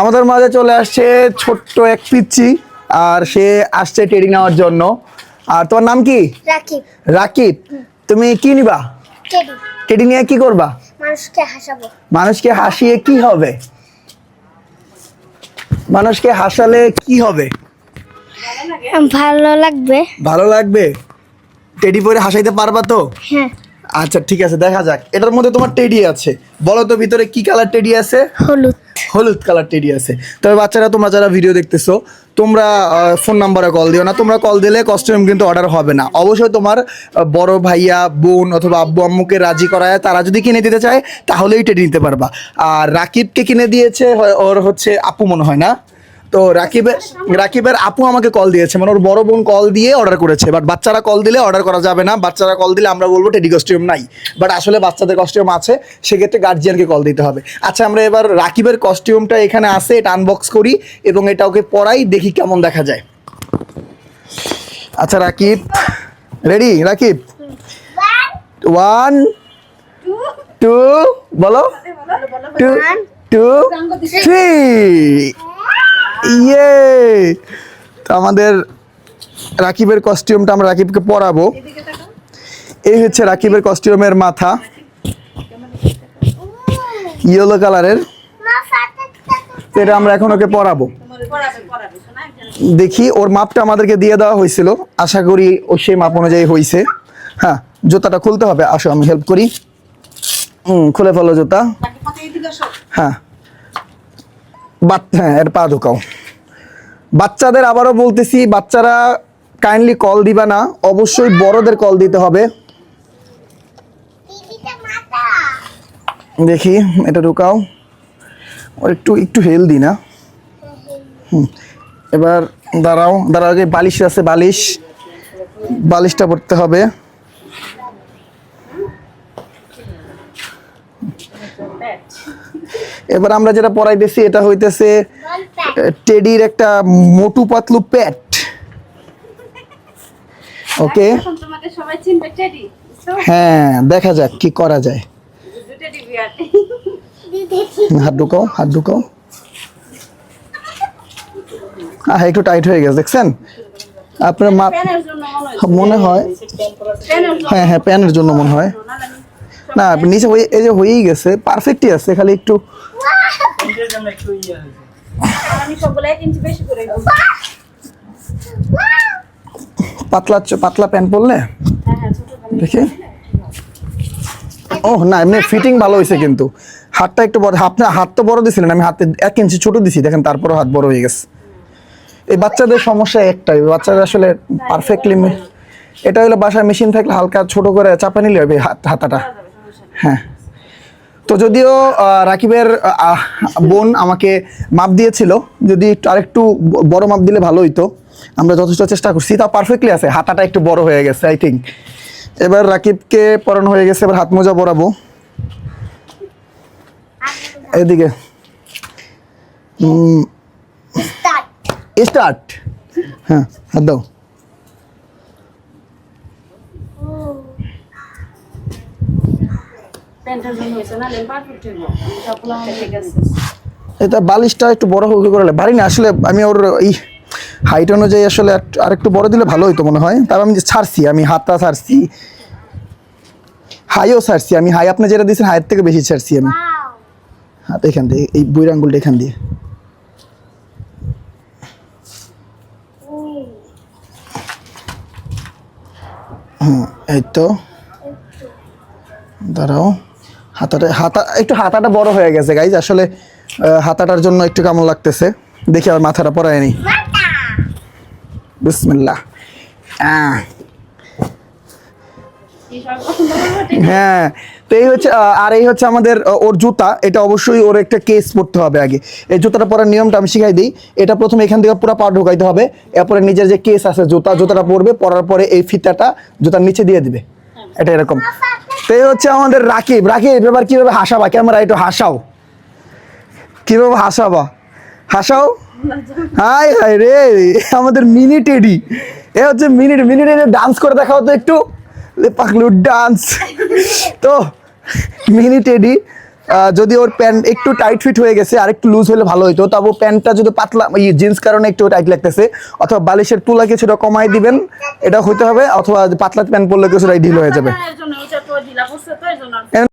আমাদের মাঝে চলে আসছে ছোট্ট এক পিচ্ছি আর সে আসছে টেডি নেওয়ার জন্য। আর তোমার নাম কি? রাকিব। রাকিব। তুমি কি নিবা? টেডি নিয়ে কি করবা? মানুষকে হাসাবো। মানুষকে হাসিয়ে কি হবে? মানুষকে হাসালে কি হবে? ভালো লাগবে। ভালো লাগবে? টেডি পরে হাসাইতে পারবা তো? হ্যাঁ। আচ্ছা ঠিক আছে দেখা যাক। এটার মধ্যে তোমার টেডি আছে। বলো তো ভিতরে কি কালার টেডি আছে? হলুদ। হলুদ কালার টেডি আছে। তবে বাচ্চারা, তোমরা যারা ভিডিও দেখতেছো, তোমরা ফোন নাম্বারে কল দিও না। তোমরা কল দিলে কস্টিউম কিন্তু অর্ডার হবে না। অবশ্যই তোমার বড় ভাইয়া, বোন অথবা আব্বু আম্মুকে রাজি করায়। তারা যদি কিনে দিতে চায়, তাহলেই টেডি নিতে পারবা। আর রাকিবকে কিনে দিয়েছে ওর হচ্ছে আপু মনে হয় না? তো রাকিবের রাকিবের আপু আমাকে কল দিয়েছে মানে ওর বড় বোন কল দিয়ে অর্ডার করেছে বাট বাচ্চারা কল দিলে অর্ডার করা যাবে না বাচ্চারা কল দিলে আমরা বলব টেডি কস্টিউম নাই বাট আসলে বাচ্চাদের কস্টিউম আছে সেক্ষেত্রে গার্জিয়ানকে কল দিতে হবে। আচ্ছা আমরা এবার রাকিবের কস্টিউমটা এখানে আছে এটা আনবক্স করি এবং এটা ওকে পড়াই দেখি কেমন দেখা যায়। আচ্ছা Rakib ready Rakib? One two বলো। টু টু থ্রি ইয়ে তো আমাদের রাকিবের কস্টিউমটা আমরা রাকিবকে পরাবো। এই হচ্ছে রাকিবের কস্টিউমের মাথা। ইয়েলো কালারের এটা আমরা এখন ওকে পরাবো। দেখি, ওর মাপটা আমাদেরকে দিয়ে দেওয়া হয়েছিল। আশা করি ও সেই মাপ অনুযায়ী হয়েছে হ্যাঁ জুতাটা খুলতে হবে। আসো, আমি হেল্প করি। হুম, খুলে ফেলো জুতা। হ্যাঁ। হ্যাঁ এর পা ঢুকাও। বাচ্চাদের আবারও বলতেছি, বাচ্চারা কাইন্ডলি কল দিবা না। অবশ্যই বড়দের কল দিতে হবে। দেখি, এটা ঢুকাও। ও একটু একটু হেলদি না। হুম, এবার দাঁড়াও। দাঁড়াও, আগে বালিশ আছে, বালিশ। বালিশটা পড়তে হবে। এবার আমরা যেটা পড়াইতেছি এটা হইতেছে টেডির একটা মোটু পাতলু প্যাট ওকে টেডি বুঝছ? হ্যাঁ দেখা যাক কি করা যায়। হাত ঢুকাও হাত ঢুকাও। হ্যাঁ একটু টাইট হয়ে গেছে দেখছেন? আপনার মা মনে হয়। হ্যাঁ হ্যাঁ প্যানের জন্য মনে হয়। না নিচে হয়ে এই যে হয়েই গেছে পারফেক্টই আছে খালি একটু দেবো পাতলা চ- পাতলা প্যান্ট পরলে? হ্যাঁ হ্যাঁ দেখি। ও না এমনি ফিটিং ভালো হয়েছে কিন্তু। হাতটা একটু বড় আপনার হাত তো বড় দিছিলেন আমি হাতে এক ইঞ্চি ছোট দিছি দেখেন তারপরও হাত বড় হয়ে গেছে। এই বাচ্চাদের সমস্যা একটাই বাচ্চাদের আসলে পারফেক্টলি এটা হলো বাসায় মেশিন থাকলে হালকা ছোট করে চাপা নিলে হবে হাত হাতাটা। হ্যাঁ। তো যদিও রাকিবের বোন আমাকে মাপ দিয়েছিল যদি একটু আরেকটু বড় মাপ দিলে ভালো হইতো। আমরা যথেষ্ট চেষ্টা করছি। তা পারফেক্টলি আছে হাতাটা একটু বড় হয়ে গেছে আই থিঙ্ক এবার রাকিবকে পরানো হয়ে গেছে এবার হাত মোজা পরাবো। এদিকে। স্টার্ট হ্যাঁ হাত দাও প্যান্টের জন্য হয়েছে না পারফেক্ট হইব সবগুলো আমাদের ঠিক আছে এটা বালিশটা একটু বড় হয়ে করলে ভারী না, আসলে আমি ওর এই হাইট অনুযায়ী আসলে আর- একটু বড় দিলে ভালো হতো মনে হয়। তারপর আমি ছাড়ছি, আমি হাতটা ছাড়ছি। হাইও ছাড়ছি, আমি হাই আপনি যেটা দিয়েছেন হাইয়ের থেকে বেশি ছাড়ছি আমি। হাত এখান দিয়ে, এই বইর আঙ্গুলটা এখান দিয়ে। হুম, এই তো। দাঁড়াও। হাতাটা হাতা একটু হাতাটা বড় হয়ে গেছে গাইজ আসলে হাতাটার জন্য একটু কেমন লাগতেছে? দেখি আর মাথাটা পরায় নি। বিসমিল্লাহ। আহ, এই সব পছন্দ করব হ্যাঁ তো এই হচ্ছে আর এই হচ্ছে আমাদের ওর জুতা। এটা অবশ্যই ওর একটা কেস পড়তে হবে আগে। এই জুতাটা পরার নিয়মটা আমি শিখাই দিই। এটা প্রথমে এখান থেকে পুরো পা ঢুকাইতে হবে। এরপরে নিজের যে কেস আছে জুতা জুতাটা পরবে পরার পরে এই ফিতাটা জুতার নিচে দিয়ে দিবে। এটা এরকম। তো এই হচ্ছে আমাদের রাকিব। রাকিব এবার কীভাবে হাসাবা? ক্যামেরা একটু হাসাও। কীভাবে হাসাবা? হাসাও? হাই হাই রে, আমাদের মিনি টেডি। এ হচ্ছে মিনি মিনি টেডি ডান্স করে দেখাও তো একটু। পাকলু ডান্স তো, মিনি টেডি যদি ওর প্যান্ট একটু টাইট ফিট হয়ে গেছে আর একটু লুজ হলে ভালো হতো তবে প্যান্টটা যদি পাতলা জিন্স কারণে একটু টাইট লাগতেছে অথবা বালিশের তুলা কিছুটা কমাই দিবেন এটা হইতে হবে অথবা পাতলা প্যান্ট পরলে কিছুটা ঢিল হয়ে যাবে।